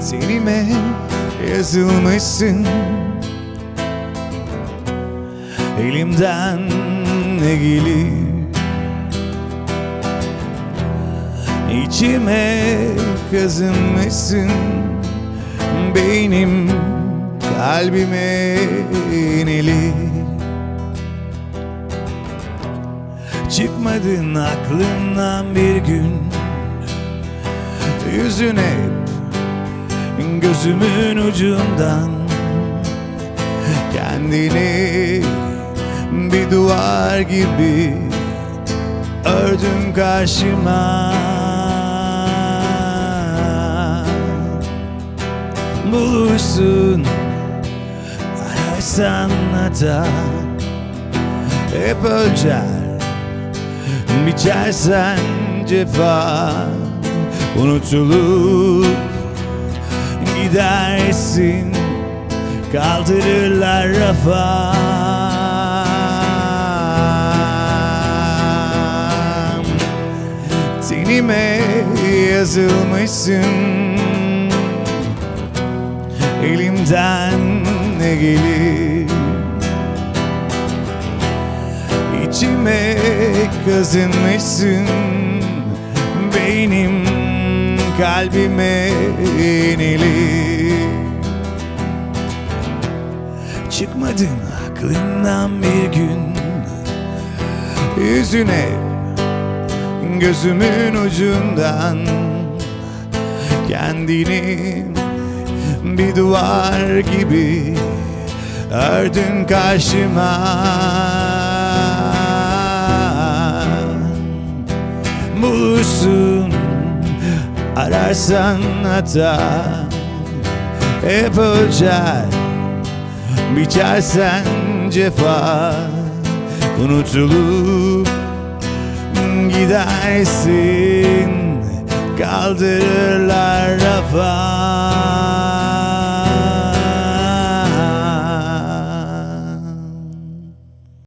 Tenime yazılmışsın. Elimden ne gelir? İçime kazınmışsın. Beynim kalbime inelir Çıkmadın aklımdan bir gün. Yüzün hep gözümün ucundan. Kendini bir duvar gibi ördün karşıma. Bulursun ararsan hata Hep ölçer biçersen cefa. Unutulup gidersin Kaldırırlar rafa. Tenime yazılmışsın. Elimden ne gelir? İçime kazınmışsın. Beynim kalbime inelir Çıkmadın aklımdan bir gün. Yüzüne gözümün ucundan. Kendini bir duvar gibi ördün karşıma ararsan hata Hep ölçer. Biçersen cefa Unutulup gidersin. Kaldırırlar rafa